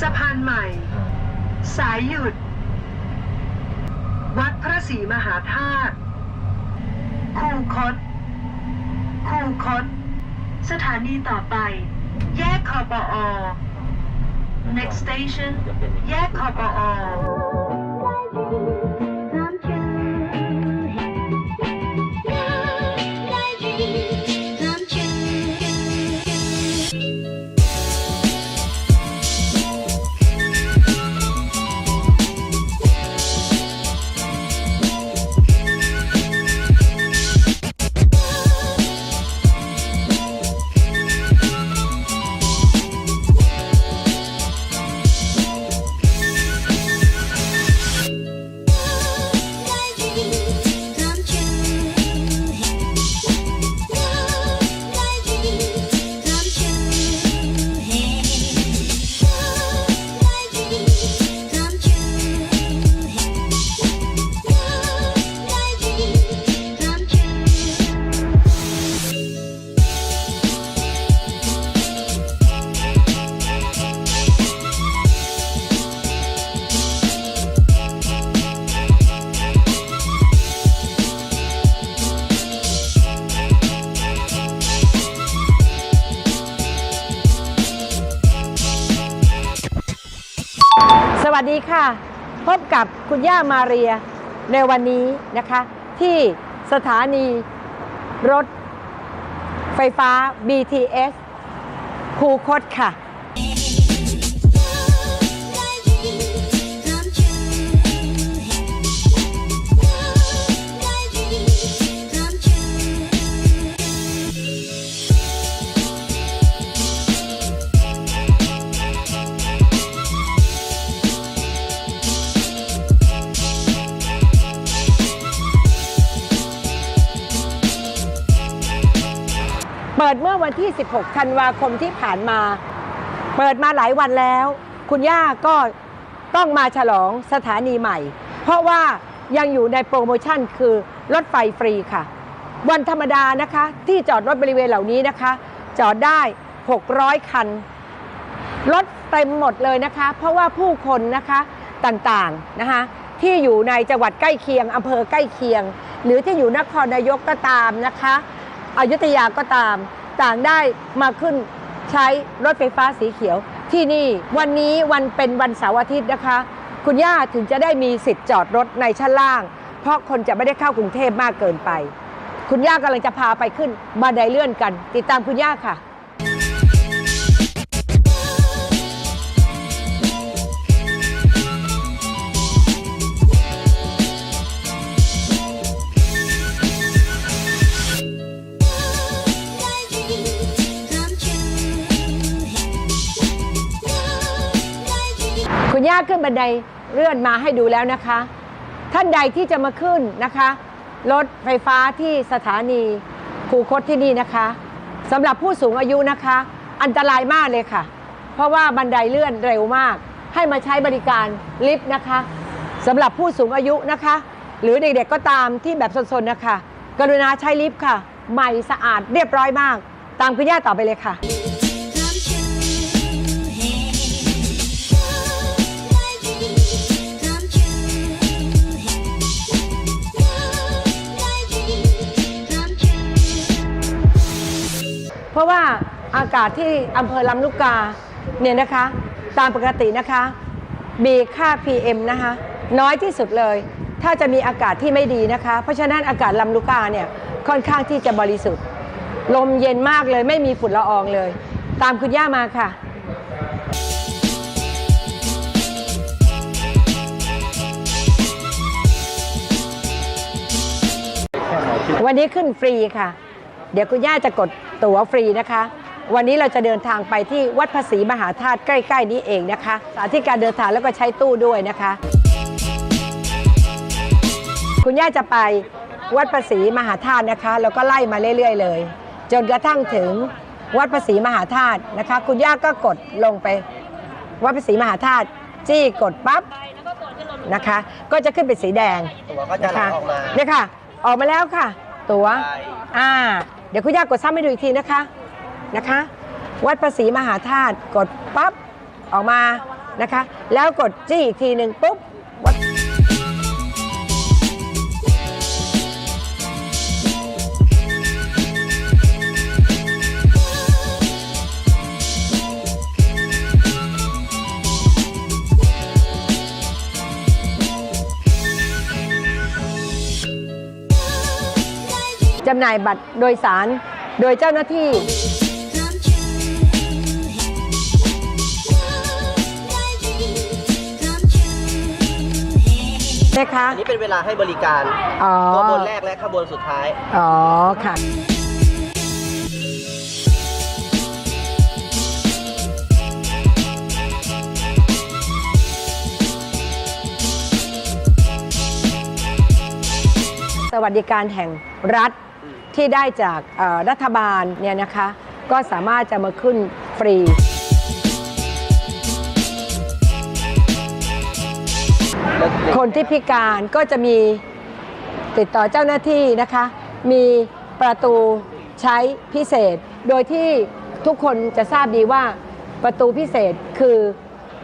สะพานใหม่ สายหยุด วัดพระศรีมหาธาตุคูคตคูคต สถานีต่อไป แยกคอปอ next station แยกคอปอ วัสดีค่ะ พบกับคุณย่ามาเรียในวันนี้นะคะ ที่สถานีรถไฟฟ้า BTS คูคตค่ะ เปิดเมื่อวันที่ 16 ธันวาคมที่ผ่านมา เปิดมาหลายวันแล้ว คุณย่าก็ต้องมาฉลองสถานีใหม่ เพราะว่ายังอยู่ในโปรโมชั่นคือรถไฟฟรีค่ะ วันธรรมดานะคะ ที่จอดรถบริเวณเหล่านี้นะคะ จอดได้ 600 คัน รถเต็มหมดเลยนะคะ เพราะว่าผู้คนนะคะต่างๆนะคะที่อยู่ในจังหวัดใกล้เคียงอำเภอใกล้เคียง หรือที่อยู่นครนายกก็ตามนะคะ อยุธยาก็ตาม ต่างได้มาขึ้นใช้รถไฟฟ้าสีเขียว ที่นี่วันนี้วันเป็นวันเสาร์อาทิตย์นะคะ คุณย่าถึงจะได้มีสิทธิ์จอดรถในชั้นล่าง เพราะคนจะไม่ได้เข้ากรุงเทพมากเกินไป คุณย่ากำลังจะพาไปขึ้นบันไดเลื่อนกัน ติดตามคุณย่าค่ะ คุณย่าขึ้นบันไดเลื่อนมาให้ดูแล้วนะคะ ท่านใดที่จะมาขึ้นนะคะรถไฟฟ้าที่สถานีคูคตที่นี่นะคะสำหรับผู้สูงอายุนะคะ อันตรายมากเลยค่ะ เพราะว่าบันไดเลื่อนเร็วมาก ให้มาใช้บริการลิฟต์นะคะสำหรับผู้สูงอายุนะคะ หรือเด็กๆก็ตามที่แบบสนๆนะคะ กรุณาใช้ลิฟต์ค่ะ ใหม่สะอาดเรียบร้อยมาก ตามคุณย่าต่อไปเลยค่ะ เพราะว่าอากาศที่อำเภอลำลูกกาเนี่ยนะคะ ตามปกตินะคะมีค่า PM นะคะ น้อยที่สุดเลย ถ้าจะมีอากาศที่ไม่ดีนะคะ เพราะฉะนั้นอากาศลำลูกกาเนี่ยค่อนข้างที่จะบริสุทธิ์ ลมเย็นมากเลยไม่มีฝุ่นละอองเลย ตามคุณย่ามาค่ะวันนี้ขึ้นฟรีค่ะ เดี๋ยวคุณย่าจะกด ตั๋วฟรีนะคะ วันนี้เราจะเดินทางไปที่วัดภาษีมหาธาตุใกล้ ๆ นี้เองนะคะ สาธิตการเดินทางแล้วก็ใช้ตู้ด้วยนะคะ คุณย่าจะไปวัดภาษีมหาธาตุนะคะ แล้วก็ไล่มาเรื่อย ๆ เลย จนกระทั่งถึงวัดภาษีมหาธาตุนะคะ คุณย่าก็กดลงไป วัดภาษีมหาธาตุจี้กดปั๊บนะคะ ก็จะขึ้นเป็นสีแดงตัวก็จะไหลออกมาเนี่ยค่ะ ออกมาแล้วค่ะ ตัวอ่า เดี๋ยวคุณย่ากดซ้ำให้ดูอีกทีนะคะนะคะ วัดภาษีมหาธาตุกดปั๊บออกมานะคะ แล้วกดจี้อีกทีหนึ่งปุ๊บ จำหน่ายบัตรโดยสาร โดยเจ้าหน้าที่ นะคะ อันนี้เป็นเวลาให้บริการอ๋อ ขบวนแรกและขบวนสุดท้าย อ๋อ ค่ะ สวัสดิการแห่งรัฐ ที่ได้จากรัฐบาลเนี่ยนะคะก็สามารถจะมาขึ้นฟรีคนที่พิการก็จะมีติดต่อเจ้าหน้าที่นะคะ มีประตูใช้พิเศษ โดยที่ทุกคนจะทราบดีว่าประตูพิเศษคือ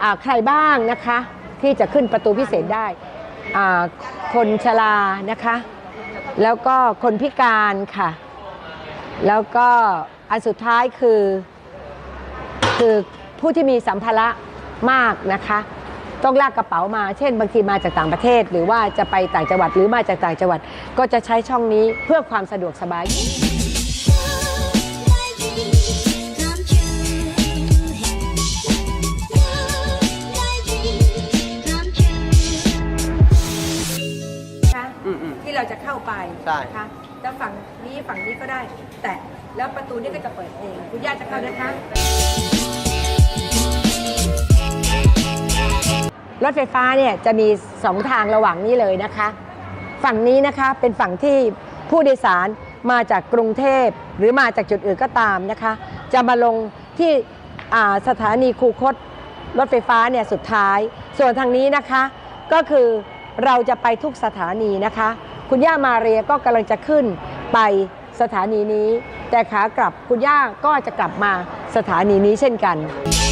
อใครบ้างนะคะ ที่จะขึ้นประตูพิเศษได้คนชรานะคะ แล้วก็คนพิการค่ะ แล้วก็อันสุดท้ายคือ คือผู้ที่มีสัมภาระมากนะคะ ต้องลากกระเป๋ามา เช่น บางทีมาจากต่างประเทศ หรือว่าจะไปต่างจังหวัดหรือมาจากต่างจังหวัด ก็จะใช้ช่องนี้เพื่อความสะดวกสบาย จะเข้าไปใช่ นะคะแล้วฝั่งนี้ฝั่งนี้ก็ได้ แต่แล้วประตูนี้ก็จะเปิดเอง คุณย่าจะเข้านะคะ รถไฟฟ้าเนี่ยจะมีสองทางระหว่างนี้เลยนะคะ ฝั่งนี้นะคะเป็นฝั่งที่ผู้โดยสารมาจากกรุงเทพหรือมาจากจุดอื่นก็ตามนะคะ จะมาลงที่อ่าสถานีคูคตรถไฟฟ้าเนี่ยสุดท้าย ส่วนทางนี้นะคะก็คือเราจะไปทุกสถานีนะคะ คุณย่ามาเรียก็กำลังจะขึ้นไปสถานีนี้ แต่ขากลับคุณย่าก็จะกลับมาสถานีนี้เช่นกันขึ้น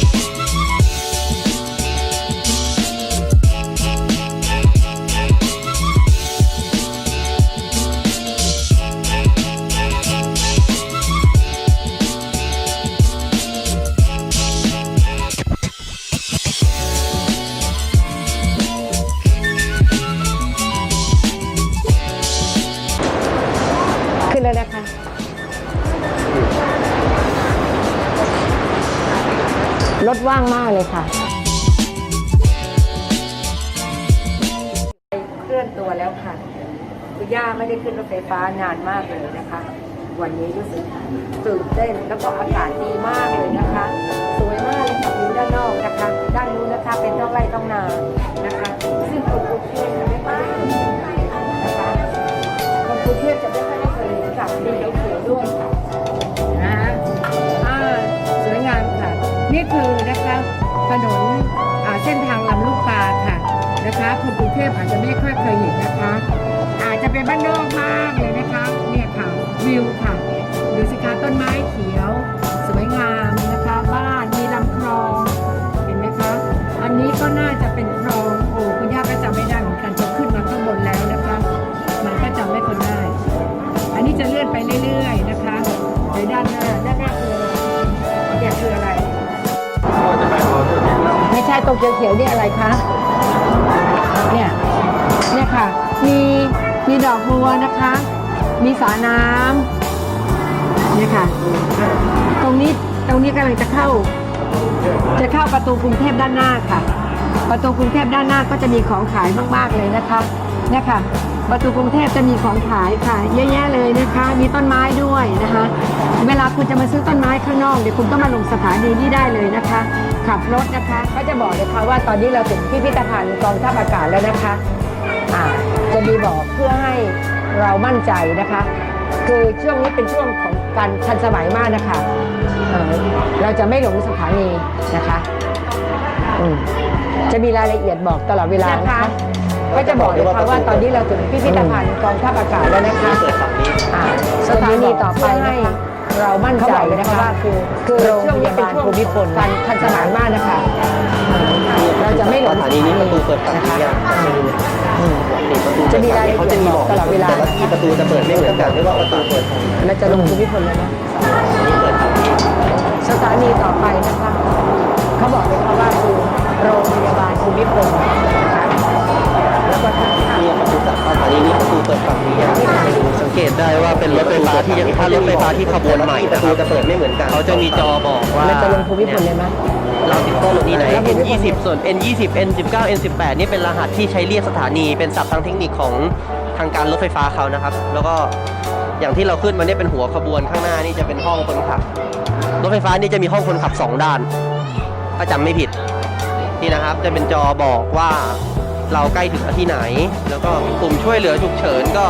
ว่างมากเลยค่ะ เคลื่อนตัวแล้วค่ะคุณย่าไม่ได้ขึ้นรถไฟฟ้านานมากเลยนะคะ วันนี้รู้สึกตื่นเต้นแล้วก็อากาศดีมากเลยนะคะ สวยมากเลยค่ะวิวด้านนอกนะคะ ด้านนู้นนะคะเป็นท้องไร่ท้องนานะคะ ซึ่งคนกรุงเทพจะไม่ค่อย ถนนเส้นทางลำลูกกาค่ะนะคะคนกรุงเทพอาจจะไม่ค่อยเคยเห็นนะคะ อาจจะเป็นบ้านนอกมากเลยนะคะเนี่ยค่ะวิวค่ะดูสิคะต้นไม้เขียว สวยงามนะคะ บ้านมีลำคลอง เห็นไหมคะ อันนี้ก็น่าจะเป็นคลองโอ้คุณย่าก็จำไม่ได้เหมือนกันจะขึ้นมาข้างบนแล้วนะคะ มันก็จำไม่คนได้ อันนี้จะเลื่อนไปเรื่อยๆนะคะในด้านหน้า ช่ตรงเขียวๆนี่อะไรคะเนี่ยเนี่ยค่ะ มีมีดอกบัวนะคะ มีสระน้ำเนี่ยค่ะ ตรงนี้ตรงนี้กำลังจะเข้า จะเข้าประตูกรุงเทพด้านหน้าค่ะ ประตูกรุงเทพด้านหน้าก็จะมีของขายมากๆเลยนะคะเนี่ยค่ะประตูกรุงเทพจะมีของขายค่ะเยอะแยะเลยนะคะ มีต้นไม้ด้วยนะคะ เวลาคุณจะมาซื้อต้นไม้ข้างนอกเดี๋ยวคุณก็มาลงสถานีนี้ได้เลยนะคะ ขับรถนะคะก็จะบอกเลยค่ะว่าตอนนี้เราถึงพิพิธภัณฑ์กองทัพอากาศแล้วนะคะอ่าจะมีบอกเพื่อให้เรามั่นใจนะคะ คือช่วงนี้เป็นช่วงของการทันสมัยมากนะคะเอ่อเราจะไม่หลงสถานีนะคะอืมจะมีรายละเอียดบอกตลอดเวลานะคะก็จะบอกเลยค่ะว่าตอนนี้เราถึงพิพิธภัณฑ์กองทัพอากาศแล้วนะคะเปิดฝั่งนี้อ่าสถานีต่อไปให้ เรามั่นใจนะคะว่าคือคือช่วงนี้เป็นช่วงของการทันสมัยมากนะคะมีานีนี้ประตูเปิดฝั่งนี้ยังไม่รู้อืมนี่ประตูเปิดฝั่งนี้เขาจะมีบอกตลอดเวลาแต่ละที่ประตูจะเปิดไม่เหมือนกันไม่ว่าประตูเปิดฝั่งนี้แล้วจะลงภูมิพลแล้วนะเปิดฝั่งนี้สถานีต่อไปนะคะเขาบอกเลยค่ะว่าคือโรงพยาบาลภูมิพล สถานีนี้ประตูเปิดฝั่งนี้ยังไม่รู้สังเกตได้ว่าเป็นรถไฟฟ้าที่ยังถ้ารถไฟฟ้าที่ขบวนใหม่ประตูจะเปิดไม่เหมือนกันเขาจะมีจอบอกว่าแล้วจะลงภูมิพลเลยไหมเราติดข้อมูลนี้ไหน N20 ส่วน N20 N19 N18 นี่เป็นรหัสที่ใช้เรียกสถานีเป็นศัพท์ทางเทคนิคของทางการรถไฟฟ้าเขานะครับ แล้วก็อย่างที่เราขึ้นมาเนี่ยเป็นหัวขบวนข้างหน้านี่จะเป็นห้องคนขับ รถไฟฟ้านี่จะมีห้องคนขับสองด้าน ถ้าจำไม่ผิด นี่นะครับ จะเป็นจอบอกว่า เราใกล้ถึงที่ไหน แล้วก็ปุ่มช่วยเหลือฉุกเฉินก็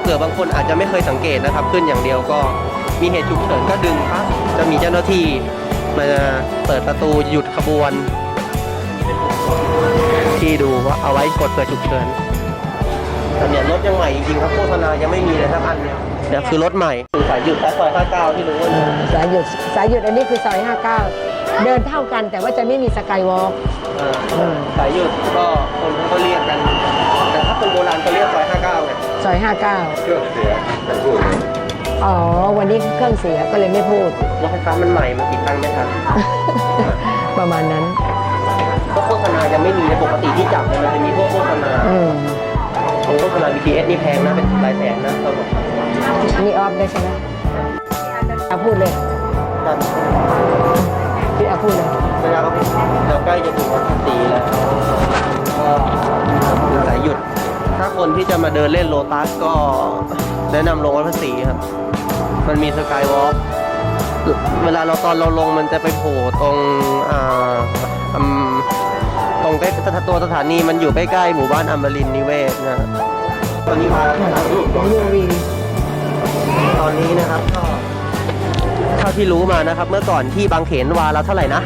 เผื่อบางคนอาจจะไม่เคยสังเกตนะครับ ขึ้นอย่างเดียวก็มีเหตุฉุกเฉินก็ดึงปั๊บจะมีเจ้าหน้าที่มาเปิดประตูหยุดขบวน ที่ดูว่าเอาไว้กดเปิดฉุกเฉินแต่เนี่ยรถยังใหม่จริงๆครับโฆษณายังไม่มีเลยสักอันเนี่ยเดี๋ยคือรถใหม่คือสายหยุดแอสซอย59ที่รู้ว่าสายหยุดสายหยุดอันนี้คือซอย59 เดินเท่ากันแต่ว่าจะไม่มีสกายวอล์กเออสายหยุดก็คนเขาก็เรียกกัน แต่ถ้าคนโบราณเขาเรียกซอย59ไงซอย เครื่องเสียแต่พูด59 อ๋อ วันนี้เครื่องเสียก็เลยไม่พูด รถไฟฟ้ามันใหม่มันติดตั้งไม่ทันประมาณนั้นก็โฆษณายังไม่มีนะปกติที่จับเนี่ยมันจะมีพวกโฆษณาอืม ของโฆษณา BTS นี่แพงนะเป็นหลายแสนนะเขาบอกนี่ออฟได้ใช่ไหมอาพูดเลยแต่ พี่อาพูดเลยเวลาเราเราใกล้จะถึงวันที่สี่แล้วก็สายหยุด ถ้าคนที่จะมาเดินเล่นโลตัสก็แนะนำลงวัดพระศรีครับ มันมีสกายวอล์กเวลาเราตอนเราลงมันจะไปโผล่ตรงอ่าตรงใกล้ตัวสถานีมันอยู่ใกล้ๆหมู่บ้านอมรินนิเวศนะตอนนี้มาตอนนี้นะครับก็าที่รู้มานะครับ เมื่อก่อนที่บางเขนวาละเท่าไหร่นะ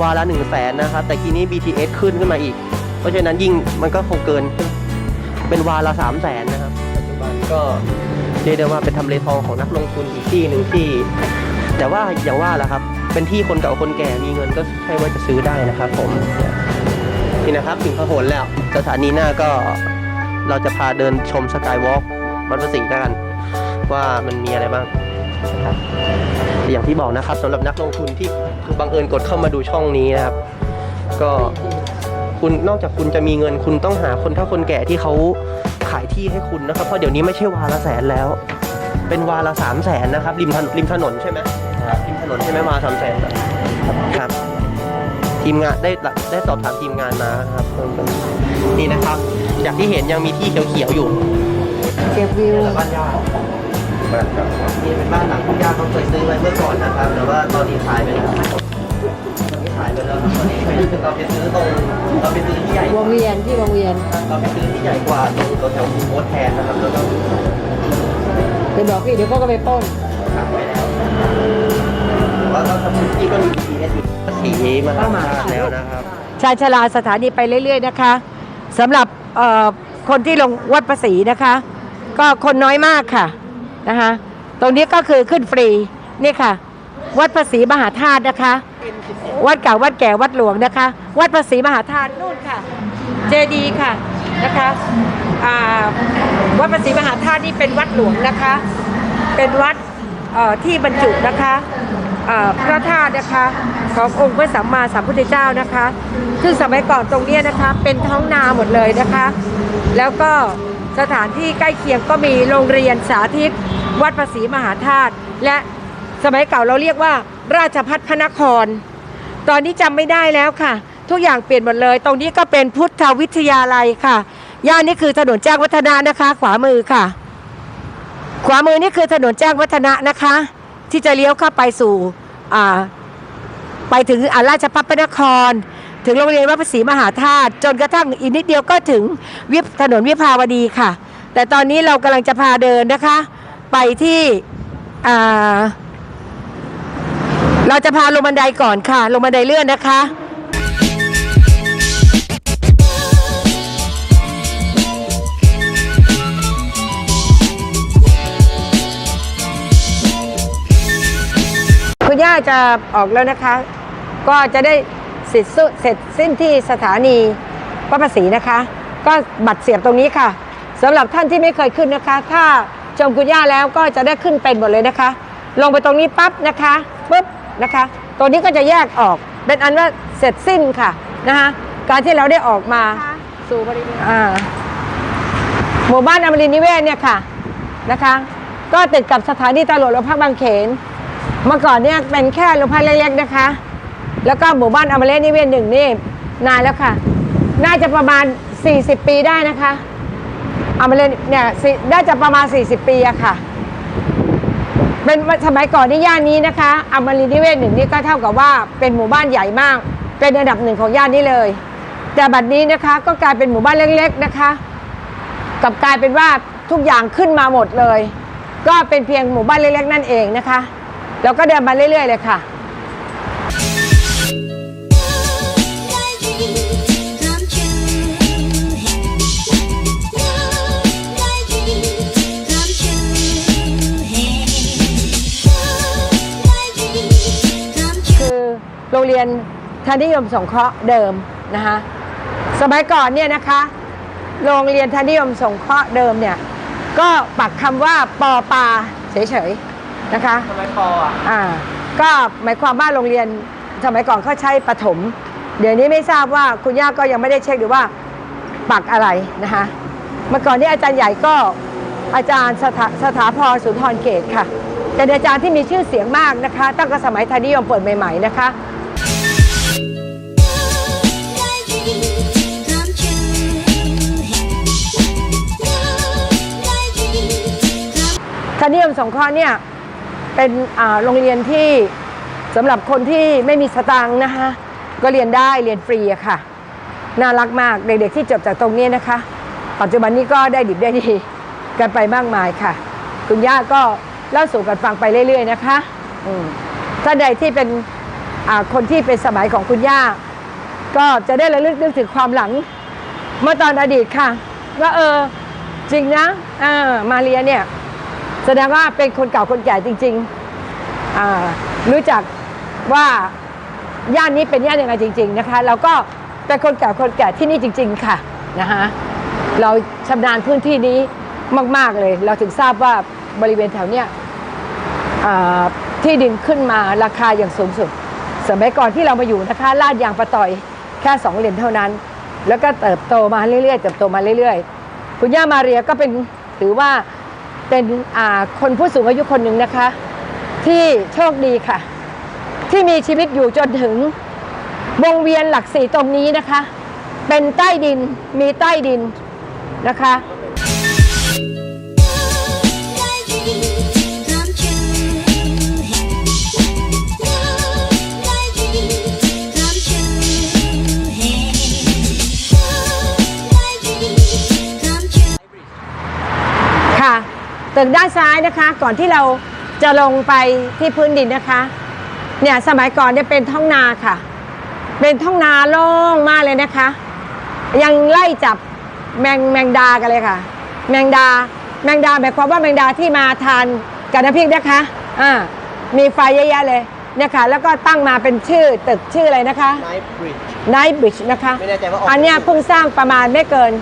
วาละหนึ่งแสนนะครับ แต่ทีนี้ BTS ขึ้นขึ้นมาอีก เพราะฉะนั้นยิ่งมันก็คงเกิน เป็นวาละสามแสนนะครับ ปัจจุบันก็เรียกได้ว่าเป็นทำเลทองของนักลงทุนอีกที่หนึ่งที่ แต่ว่าอย่างว่าแหละครับ เป็นที่คนเก่าคนแก่มีเงินก็ใช่ว่าจะซื้อได้นะครับ ผมนี่นะครับถึงพหลแล้วสถานีหน้าก็เราจะพาเดินชมสกายวอล์กวัดพระศรีกัน ว่ามันมีอะไรบ้าง นะครับแต่อย่างที่บอกนะครับสำหรับนักลงทุนที่คือบังเอิญกดเข้ามาดูช่องนี้นะครับ ก็คุณนอกจากคุณจะมีเงินคุณต้องหาคนเฒ่าคนแก่ที่เขาขายที่ให้คุณนะครับ เพราะเดี๋ยวนี้ไม่ใช่วาละแสนแล้ว เป็นวาละสามแสนนะครับ ริมถนนริมถนนใช่ไหมครับริมถนนใช่ไหมวาสามแสนครับ ทีมงานได้ได้สอบถามทีมงานมาครับเพิ่มเติมนี่นะครับ จากที่เห็นยังมีที่เขียวๆอยู่ เก็บวิวบ้านญาติ บ้านเก่านี่เป็นบ้านหลังที่ญาติเขาเคยซื้อไว้เมื่อก่อนนะครับ แต่ว่าตอนนี้ขายไปแล้วตอนนี้ขายไปแล้วครับตอนนี้ไปเราไปซื้อตรงเราไปซื้อที่ใหญ่วงเวียนที่วงเวียนเราไปซื้อที่ใหญ่กว่าตรงแถวคูโพสแทนนะครับแล้วก็ไปบอกพี่เดี๋ยวเขาก็ไปปล้นขายไปแล้วแต่ว่าเราทำที่ก็มี BTS สีมาทำแล้วนะครับชายชราสถานีไปเรื่อย ๆ นะคะสำหรับเอ่อคนที่ลงวัดประศรีนะคะ ก็คนน้อยมากค่ะ นะคะตรงนี้ก็คือขึ้นฟรีนี่ค่ะ วัดประศรีมหาธาตุนะคะ วัดเก่าวัดแก่วัดหลวงนะคะ วัดประศรีมหาธาตุนู่นค่ะ เจดีค่ะนะคะวัดประศรีมหาธาตุนี่เป็นวัดหลวงนะคะ เป็นวัดที่บรรจุนะคะพระธาตุนะคะขององค์พระสัมมาสัมพุทธเจ้านะคะ ซึ่งสมัยก่อนตรงนี้นะคะ เป็นท้องนาหมดเลยนะคะ แล้วก็ สถานที่ใกล้เคียงก็มีโรงเรียนสาธิต วัดภาษีมหาธาตุและสมัยเก่าเราเรียกว่า ราชพัฒพระนคร ตอนนี้จำไม่ได้แล้วค่ะ ทุกอย่างเปลี่ยนหมดเลย ตรงนี้ก็เป็นพุทธวิทยาลัยค่ะ ย่านนี้คือถนนแจ้งวัฒนะนะคะ ขวามือค่ะ ขวามือนี่คือถนนแจ้งวัฒนะนะคะ ที่จะเลี้ยวเข้าไปสู่ไปถึงอาราชพัฒพระนคร ถึงโรงเรียนวัดพระศรีมหาธาตุจนกระทั่งอีกนิดเดียวก็ถึงวิภถนนวิภาวดีค่ะ แต่ตอนนี้เรากำลังจะพาเดินนะคะ ไปที่เราจะพาลงบันไดก่อนค่ะ ลงบันไดเลื่อนนะคะคุณย่าจะออกแล้วนะคะ ก็จะได้ สร็จสุเสร็จสิ้นที่สถานีพระประศรีนะคะ ก็บัตรเสียบตรงนี้ค่ะสำหรับท่านที่ไม่เคยขึ้นนะคะ ถ้าชมคุณย่าแล้วก็จะได้ขึ้นเป็นหมดเลยนะคะ ลงไปตรงนี้ปั๊บนะคะปุ๊บนะคะ ตัวนี้ก็จะแยกออกเป็นอันว่าเสร็จสิ้นค่ะนะคะการที่เราได้ออกมาสู่บริเวณอ่าหมู่บ้านอมรินทร์นิเวศเนี่ยค่ะนะคะ ก็ติดกับสถานีตำรวจโรงพักบางเขนเมื่อก่อนเนี่ยเป็นแค่โรงพักเล็กๆนะคะ แล้วก็หมู่บ้านอมรินทร์นิเวศหนึ่งนี่นานแล้วค่ะ น่าจะประมาณ 40 ปีได้นะคะอมรินเนี่ยน่าจะประมาณ 40 ปีอะค่ะ เป็นสมัยก่อนที่ย่านนี้นะคะอมรินนิเวศหนึ่งนี่ก็เท่ากับว่าเป็นหมู่บ้านใหญ่มาก เป็นอันดับหนึ่งของย่านนี้เลย แต่บัดนี้นะคะก็กลายเป็นหมู่บ้านเล็กๆนะคะกับกลายเป็นว่าทุกอย่างขึ้นมาหมดเลย ก็เป็นเพียงหมู่บ้านเล็กๆนั่นเองนะคะ แล้วก็เดินมาเรื่อย ๆ เลยค่ะ โรงเรียนทานิยมสงเคราะห์เดิมนะคะสมัยก่อนเนี่ยนะคะ โรงเรียนทานิยมสงเคราะห์เดิมเนี่ยก็ปักคำว่าปอปาเฉยๆนะคะทำไมปออะอ่าก็หมายความว่าโรงเรียนสมัยก่อนเขาใช้ประถมเดี๋ยวนี้ไม่ทราบว่าคุณย่าก็ยังไม่ได้เช็คดูว่าปักอะไรนะคะเมื่อก่อนนี้อาจารย์ใหญ่ก็อาจารย์สถาสถาพรสุนทรเกตค่ะเป็นอาจารย์ที่มีชื่อเสียงมากนะคะ ตั้งแต่สมัยไทยนิยมเปิดใหม่ ๆ นะคะ true. ทานิยมสงเคราะห์เนี่ยเป็นโรงเรียนที่สำหรับคนที่ไม่มีสตางค์นะคะก็เรียนได้เรียนฟรีอะค่ะ น่ารักมากเด็กๆที่จบจากตรงนี้นะคะ ปัจจุบันนี้ก็ได้ดิบได้ดีกันไปมากมายค่ะ คุณย่าก็เล่าสู่กันฟังไปเรื่อย ๆ นะคะอืมท่านใดที่เป็นคนที่เป็นสมัยของคุณย่า ก็จะได้ระลึกนึกถึงความหลัง เมื่อตอนอดีตค่ะ ว่าเออจริงนะออมาเรียเนี่ย แสดงว่าเป็นคนเก่าคนแก่จริงๆรู้จักว่าย่านนี้เป็นย่านยังไงจริง ๆนะคะเราก็เป็นคนเก่าคนแก่ที่นี่จริง ๆ ค่ะนะคะเราชำนาญพื้นที่นี้มาก ๆเลย เราถึงทราบว่าบริเวณแถวเนี้ยที่ดินขึ้นมาราคาอย่างสูงสุด สมัยก่อนที่เรามาอยู่นะคะลาดยางปะต่อยแค่สองเหรียญเท่านั้น แล้วก็เติบโตมาเรื่อยๆเติบโตมาเรื่อยๆ คุณย่ามาเรียก็เป็นถือว่า เป็นคนผู้สูงอายุคนหนึ่งนะคะ ที่โชคดีค่ะ ที่มีชีวิตอยู่จนถึงวงเวียนหลักสี่ตรงนี้นะคะ เป็นใต้ดินมีใต้ดินนะคะ ตึกด้านซ้ายนะคะ ก่อนที่เราจะลงไปที่พื้นดินนะคะ เนี่ยสมัยก่อนเนี่ยเป็นท้องนาค่ะ เป็นท้องนาโล่งมากเลยนะคะ ยังไล่จับแมงแมงดากันเลยค่ะ แมงดาแมงดาหมายความว่าแมงดาที่มาทานกับน้ำพริกนะคะอ่ามีไฟเยอะแยะเลยเนี่ยค่ะแล้วก็ตั้งมาเป็นชื่อตึกชื่ออะไรนะคะไนท์บริดจ์ Night Bridge นะคะไม่แน่ใจว่าออกอันเนี้ยเพิ่งสร้างประมาณไม่เกิน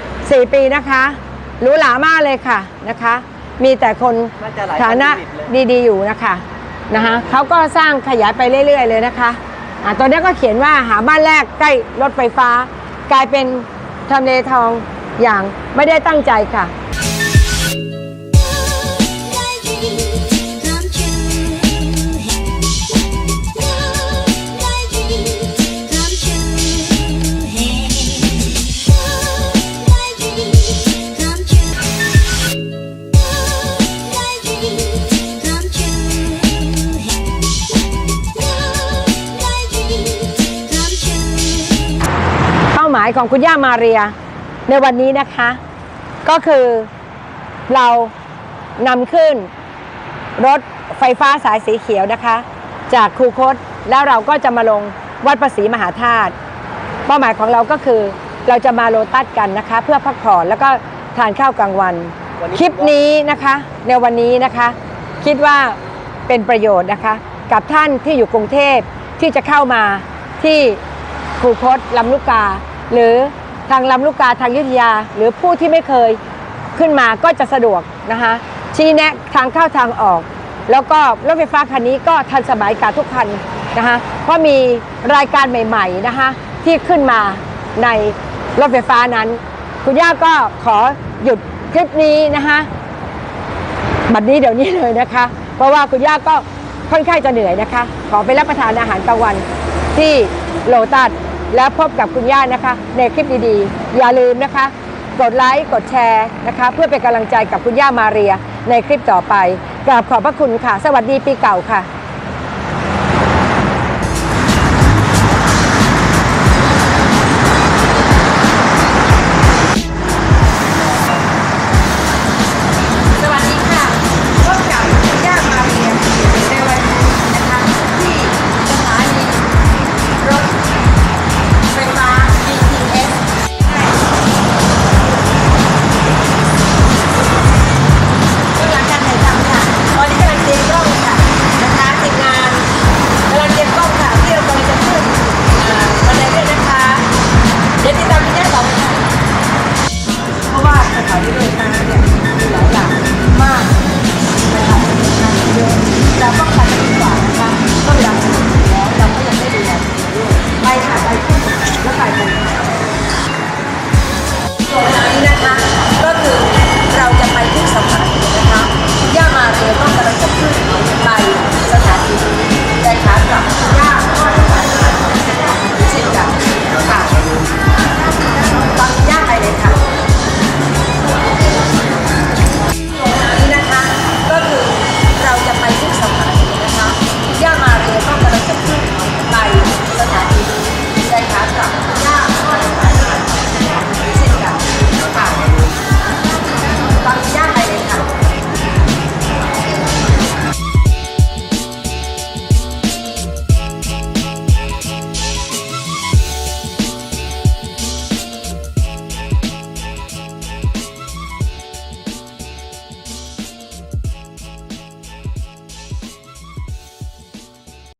4 ปีนะคะหรูหรามากเลยค่ะนะคะ มีแต่คนน่าจะหลายฐานะพันยูนิตเลย ดีๆอยู่นะคะนะคะเขาก็สร้างขยายไปเรื่อย ๆ เลยนะคะอ่าตอนนี้ก็เขียนว่าหาบ้านแรกใกล้รถไฟฟ้า กลายเป็นทำเลทองอย่างไม่ได้ตั้งใจค่ะาหมายของคุณย่ามาเรีย ในวันนี้นะคะ ก็คือเรานำขึ้นรถไฟฟ้าสายสีเขียวนะคะ จากคูคตแล้วเราก็จะมาลงวัดประศรีมหาธาตุเป้าหมายของเราก็คือเราจะมาโลตัสกันนะคะ เพื่อพักผ่อนแล้วก็ทานข้าวกลางวันวันนี้คลิปนี้นะคะ ในวันนี้นะคะ คิดว่าเป็นประโยชน์นะคะ กับท่านที่อยู่กรุงเทพที่จะเข้ามาที่คูคตลำลูกกา หรือทางลำลูกกาทางยุทธยา หรือผู้ที่ไม่เคยขึ้นมาก็จะสะดวกนะคะชี้แนะทางเข้าทางออก แล้วก็รถไฟฟ้าคันนี้ก็ทันสมัยกับทุกคันนะคะเพราะมีรายการใหม่ๆนะคะที่ขึ้นมาในรถไฟฟ้านั้น คุณย่าก็ขอหยุดคลิปนี้นะคะบัดนี้เดี๋ยวนี้เลยนะคะ เพราะว่าคุณย่าก็ค่อนข้างจะเหนื่อยนะคะ ขอไปรับประทานอาหารกลางวันที่โลตัส แล้วพบกับคุณย่านะคะ ในคลิปดีๆ อย่าลืมนะคะ กดไลค์กดแชร์นะคะ เพื่อเป็นกำลังใจกับคุณย่ามาเรียในคลิปต่อไปกราบขอบพระคุณค่ะ สวัสดีปีเก่าค่ะ